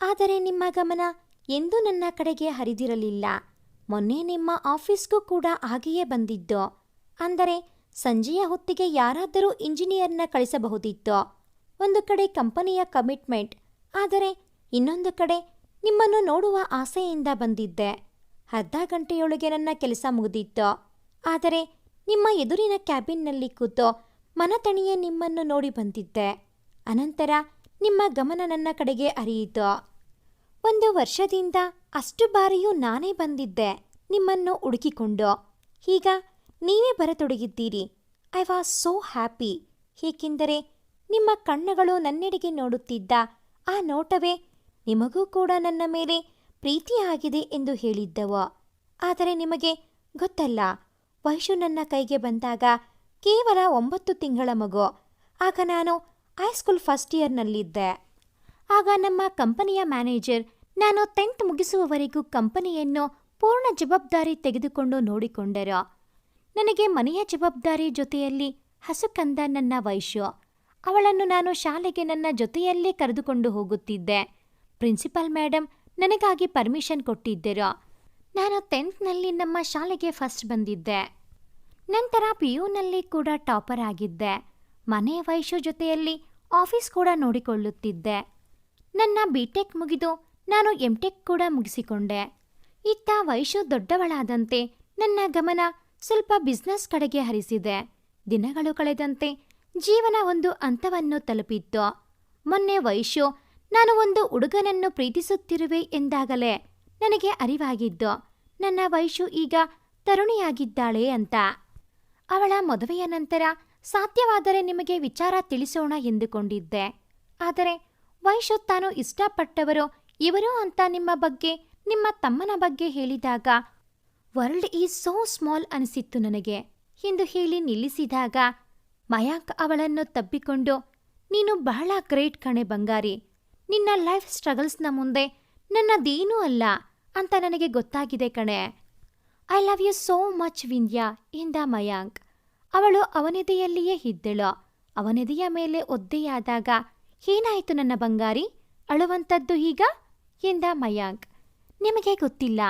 ಆದರೆ ನಿಮ್ಮ ಗಮನ ಎಂದೂ ನನ್ನ ಕಡೆಗೆ ಹರಿದಿರಲಿಲ್ಲ. ಮೊನ್ನೆ ನಿಮ್ಮ ಆಫೀಸ್ಗೂ ಕೂಡ ಹಾಗೆಯೇ ಬಂದಿದ್ದು. ಅಂದರೆ ಸಂಜೆಯ ಹೊತ್ತಿಗೆ ಯಾರಾದರೂ ಇಂಜಿನಿಯರ್ನ ಕಳಿಸಬಹುದಿತ್ತು. ಒಂದು ಕಡೆ ಕಂಪನಿಯ ಕಮಿಟ್ಮೆಂಟ್, ಆದರೆ ಇನ್ನೊಂದು ಕಡೆ ನಿಮ್ಮನ್ನು ನೋಡುವ ಆಸೆಯಿಂದ ಬಂದಿದ್ದೆ. ಅರ್ಧ ಗಂಟೆಯೊಳಗೆ ನನ್ನ ಕೆಲಸ ಮುಗಿದಿತ್ತು. ಆದರೆ ನಿಮ್ಮ ಎದುರಿನ ಕ್ಯಾಬಿನ್ನಲ್ಲಿ ಕೂತು ಮನತಣಿಯೇ ನಿಮ್ಮನ್ನು ನೋಡಿ ಬಂದಿದ್ದೆ. ಅನಂತರ ನಿಮ್ಮ ಗಮನ ನನ್ನ ಕಡೆಗೆ ಅರಿಯಿತು ಒಂದು ವರ್ಷದಿಂದ ಅಷ್ಟು ಬಾರಿಯೂ ನಾನೇ ಬಂದಿದ್ದೆ. ನಿಮ್ಮನ್ನು ಹುಡುಕಿಕೊಂಡು. ಈಗ ನೀವೇ ಬರತೊಡಗಿದ್ದೀರಿ. I was so happy. ಏಕೆಂದರೆ ನಿಮ್ಮ ಕಣ್ಣುಗಳು ನನ್ನೆಡೆಗೆ ನೋಡುತ್ತಿದ್ದ ಆ ನೋಟವೇ ನಿಮಗೂ ಕೂಡ ನನ್ನ ಮೇಲೆ ಪ್ರೀತಿಯಾಗಿದೆ ಎಂದು ಹೇಳಿದ್ದವು. ಆದರೆ ನಿಮಗೆ ಗೊತ್ತಲ್ಲ, ವೈಶು ನನ್ನ ಕೈಗೆ ಬಂದಾಗ ಕೇವಲ ಒಂಬತ್ತು ತಿಂಗಳ ಮಗು. ಆಗ ನಾನು ಹೈಸ್ಕೂಲ್ ಫಸ್ಟ್ ಇಯರ್ನಲ್ಲಿದ್ದೆ. ಆಗ ನಮ್ಮ ಕಂಪನಿಯ ಮ್ಯಾನೇಜರ್ ನಾನು ಟೆಂತ್ ಮುಗಿಸುವವರೆಗೂ ಕಂಪನಿಯನ್ನು ಪೂರ್ಣ ಜವಾಬ್ದಾರಿ ತೆಗೆದುಕೊಂಡು ನೋಡಿಕೊಂಡರು. ನನಗೆ ಮನೆಯ ಜವಾಬ್ದಾರಿ ಜೊತೆಯಲ್ಲಿ ಹಸುಕಂದ ನನ್ನ ವೈಶ್ಯು. ಅವಳನ್ನು ನಾನು ಶಾಲೆಗೆ ನನ್ನ ಜೊತೆಯಲ್ಲೇ ಕರೆದುಕೊಂಡು ಹೋಗುತ್ತಿದ್ದೆ. ಪ್ರಿನ್ಸಿಪಾಲ್ ಮೇಡಮ್ ನನಗಾಗಿ ಪರ್ಮಿಷನ್ ಕೊಟ್ಟಿದ್ದರು. ನಾನು ಟೆಂತ್ನಲ್ಲಿ ನಮ್ಮ ಶಾಲೆಗೆ ಫಸ್ಟ್ ಬಂದಿದ್ದೆ. ನಂತರ ಪಿ ಯುನಲ್ಲಿ ಕೂಡ ಟಾಪರ್ ಆಗಿದ್ದೆ. ಮನೆ ವೈಶ್ಯು ಜೊತೆಯಲ್ಲಿ ಆಫೀಸ್ ಕೂಡ ನೋಡಿಕೊಳ್ಳುತ್ತಿದ್ದೆ. ನನ್ನ ಬಿ ಟೆಕ್ ಮುಗಿದು ನಾನು ಎಂ ಟೆಕ್ ಕೂಡ ಮುಗಿಸಿಕೊಂಡೆ. ಇತ್ತ ವೈಶು ದೊಡ್ಡವಳಾದಂತೆ ನನ್ನ ಗಮನ ಸ್ವಲ್ಪ ಬಿಸ್ನೆಸ್ ಕಡೆಗೆ ಹರಿಸಿದೆ. ದಿನಗಳು ಕಳೆದಂತೆ ಜೀವನ ಒಂದು ಹಂತವನ್ನು ತಲುಪಿತ್ತು. ಮೊನ್ನೆ ವೈಶು ನಾನು ಒಂದು ಹುಡುಗನನ್ನು ಪ್ರೀತಿಸುತ್ತಿರುವೆ ಎಂದಾಗಲೇ ನನಗೆ ಅರಿವಾಗಿದ್ದು ನನ್ನ ವೈಶು ಈಗ ತರುಣಿಯಾಗಿದ್ದಾಳೆ ಅಂತ. ಅವಳ ಮದುವೆಯ ನಂತರ ಸಾಧ್ಯವಾದರೆ ನಿಮಗೆ ವಿಚಾರ ತಿಳಿಸೋಣ ಎಂದುಕೊಂಡಿದ್ದೆ. ಆದರೆ ವೈಶು ತಾನು ಇಷ್ಟಪಟ್ಟವರು ಇವರು ಅಂತ ನಿಮ್ಮ ಬಗ್ಗೆ, ನಿಮ್ಮ ತಮ್ಮನ ಬಗ್ಗೆ ಹೇಳಿದಾಗ, ವರ್ಲ್ಡ್ ಈಸ್ ಸೋ ಸ್ಮಾಲ್ ಅನಿಸಿತ್ತು ನನಗೆ. ಎಂದು ಹೇಳಿ ನಿಲ್ಲಿಸಿದಾಗ, ಮಯಾಂಕ್ ಅವಳನ್ನು ತಬ್ಬಿಕೊಂಡು, ನೀನು ಬಹಳ ಗ್ರೇಟ್ ಕಣೆ ಬಂಗಾರಿ. ನಿನ್ನ ಲೈಫ್ ಸ್ಟ್ರಗಲ್ಸ್ನ ಮುಂದೆ ನನ್ನದೇನೂ ಅಲ್ಲ ಅಂತ ನನಗೆ ಗೊತ್ತಾಗಿದೆ ಕಣೆ. I love you so much Vindya ಎಂದ ಮಯಾಂಕ್. ಅವಳು ಅವನೆದೆಯಲ್ಲಿಯೇ ಇದ್ದಳು. ಅವನೆದೆಯ ಮೇಲೆ ಒದ್ದೆಯಾದಾಗ, ಏನಾಯಿತು ನನ್ನ ಬಂಗಾರಿ? ಅಳುವಂಥದ್ದು ಈಗ? ಎಂದ ಮಯಾಂಕ್. ನಿಮಗೆ ಗೊತ್ತಿಲ್ಲ.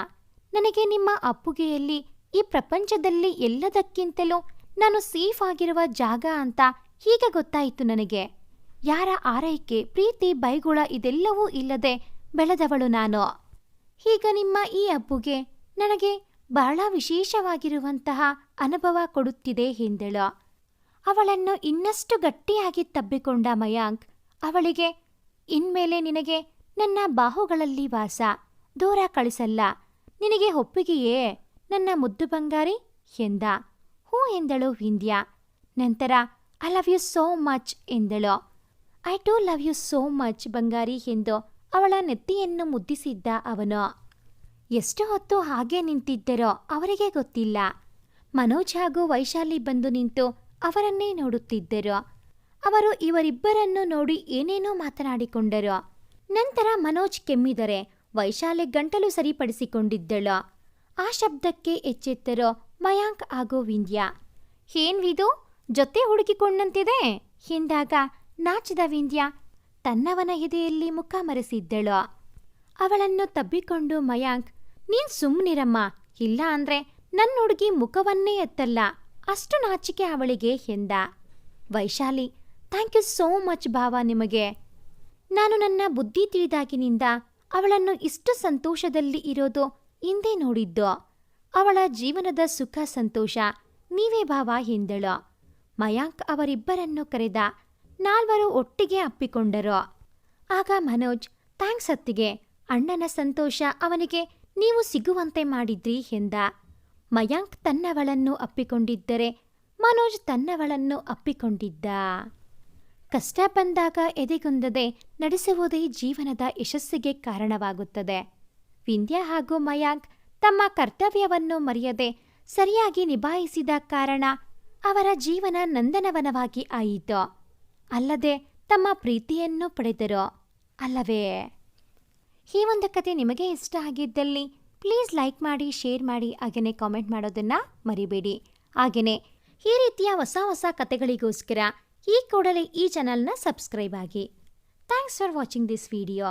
ನನಗೆ ನಿಮ್ಮ ಅಪ್ಪುಗೆಯಲ್ಲಿ ಈ ಪ್ರಪಂಚದಲ್ಲಿ ಎಲ್ಲದಕ್ಕಿಂತಲೂ ನಾನು ಸೇಫ್ ಆಗಿರುವ ಜಾಗ ಅಂತ ಹೀಗೆ ಗೊತ್ತಾಯಿತು ನನಗೆ. ಯಾರ ಆರೈಕೆ, ಪ್ರೀತಿ, ಬೈಗುಳ ಇದೆಲ್ಲವೂ ಇಲ್ಲದೆ ಬೆಳೆದವಳು ನಾನು. ಈಗ ನಿಮ್ಮ ಈ ಅಬ್ಬುಗೆ ನನಗೆ ಬಹಳ ವಿಶೇಷವಾಗಿರುವಂತಹ ಅನುಭವ ಕೊಡುತ್ತಿದೆ ಎಂದಳು. ಅವಳನ್ನು ಇನ್ನಷ್ಟು ಗಟ್ಟಿಯಾಗಿ ತಬ್ಬಿಕೊಂಡ ಮಯಾಂಕ್ ಅವಳಿಗೆ, ಇನ್ಮೇಲೆ ನಿನಗೆ ನನ್ನ ಬಾಹುಗಳಲ್ಲಿ ವಾಸ, ದೂರ ಕಳಿಸಲ್ಲ. ನಿನಗೆ ಒಪ್ಪಿಗೆಯೇ? ನನ್ನ ಮುದ್ದು ಬಂಗಾರಿ? ಎಂದ. ಹೂ ಎಂದಳು ವಿಂದ್ಯಾ. ನಂತರ I love you so much ಎಂದಳು. I too love you so much ಬಂಗಾರಿ ಎಂದು ಅವಳ ನೆತ್ತಿಯನ್ನು ಮುದ್ದಿಸಿದ್ದ ಅವನು. ಎಷ್ಟು ಹೊತ್ತು ಹಾಗೆ ನಿಂತಿದ್ದರೋ ಅವರಿಗೆ ಗೊತ್ತಿಲ್ಲ. ಮನೋಜ್ ಹಾಗೂ ವೈಶಾಲಿ ಬಂದು ನಿಂತು ಅವರನ್ನೇ ನೋಡುತ್ತಿದ್ದರು. ಅವರು ಇವರಿಬ್ಬರನ್ನು ನೋಡಿ ಏನೇನೋ ಮಾತನಾಡಿಕೊಂಡರು. ನಂತರ ಮನೋಜ್ ಕೆಮ್ಮಿದರೆ ವೈಶಾಲೆ ಗಂಟಲು ಸರಿಪಡಿಸಿಕೊಂಡಿದ್ದಳು. ಆ ಶಬ್ದಕ್ಕೆ ಎಚ್ಚೆತ್ತರೋ ಮಯಾಂಕ್ ಆಗೋ ವಿಂಧ್ಯ ಏನ್ವಿದು ಜೊತೆ ಹುಡುಕಿಕೊಂಡಂತಿದೆ? ಎಂದಾಗ ನಾಚಿದ ವಿಂಧ್ಯ ತನ್ನವನ ಎದೆಯಲ್ಲಿ ಮುಖ ಮರೆಸಿದ್ದಳು. ಅವಳನ್ನು ತಬ್ಬಿಕೊಂಡು ಮಯಾಂಕ್, ನೀನ್ ಸುಮ್ಮನಿರಮ್ಮ ಇಲ್ಲ ಅಂದ್ರೆ ನನ್ನ ಹುಡುಗಿ ಮುಖವನ್ನೇ ಎತ್ತಲ್ಲ, ಅಷ್ಟು ನಾಚಿಕೆ ಅವಳಿಗೆ ಎಂದ. Vaishali thank you so much ಭಾವ ನಿಮಗೆ. ನಾನು ನನ್ನ ಬುದ್ಧಿ ತಿಳಿದಾಗಿನಿಂದ ಅವಳನ್ನು ಇಷ್ಟು ಸಂತೋಷದಲ್ಲಿ ಇರೋದು ಹಿಂದೆ ನೋಡಿದ್ದು. ಅವಳ ಜೀವನದ ಸುಖ ಸಂತೋಷ ನೀವೇ ಭಾವ ಎಂದಳು. ಮಯಾಂಕ್ ಅವರಿಬ್ಬರನ್ನು ಕರೆದ ನಾಲ್ವರು ಒಟ್ಟಿಗೆ ಅಪ್ಪಿಕೊಂಡರು. ಆಗ ಮನೋಜ್, ಥ್ಯಾಂಕ್ಸ್ ಅತ್ತಿಗೆ, ಅಣ್ಣನ ಸಂತೋಷ ಅವನಿಗೆ ನೀವು ಸಿಗುವಂತೆ ಮಾಡಿದ್ರಿ ಎಂದ. ಮಯಾಂಕ್ ತನ್ನವಳನ್ನು ಅಪ್ಪಿಕೊಂಡಿದ್ದರೆ ಮನೋಜ್ ತನ್ನವಳನ್ನು ಅಪ್ಪಿಕೊಂಡಿದ್ದ. ಕಷ್ಟ ಬಂದಾಗ ಎದೆಗುಂದದೆ ನಡೆಸುವುದೇ ಜೀವನದ ಯಶಸ್ಸಿಗೆ ಕಾರಣವಾಗುತ್ತದೆ. ವಿಂಧ್ಯ ಹಾಗೂ ಮಯಾಂಕ್ ತಮ್ಮ ಕರ್ತವ್ಯವನ್ನು ಮರೆಯದೆ ಸರಿಯಾಗಿ ನಿಭಾಯಿಸಿದ ಕಾರಣ ಅವರ ಜೀವನ ನಂದನವನವಾಗಿ ಆಯಿತು. ಅಲ್ಲದೆ ತಮ್ಮ ಪ್ರೀತಿಯನ್ನು ಪಡೆದರು. ಅಲ್ಲವೇ? ಈ ಒಂದು ಕತೆ ನಿಮಗೆ ಇಷ್ಟ ಆಗಿದ್ದಲ್ಲಿ ಪ್ಲೀಸ್ ಲೈಕ್ ಮಾಡಿ, ಶೇರ್ ಮಾಡಿ, ಹಾಗೆಯೇ ಕಾಮೆಂಟ್ ಮಾಡೋದನ್ನು ಮರಿಬೇಡಿ. ಹಾಗೆಯೇ ಈ ರೀತಿಯ ಹೊಸ ಹೊಸ ಕತೆಗಳಿಗೋಸ್ಕರ ಈ ಕೂಡಲೇ ಈ ಚಾನಲ್ನ ಸಬ್ಸ್ಕ್ರೈಬ್ ಆಗಿ. Thanks for watching this video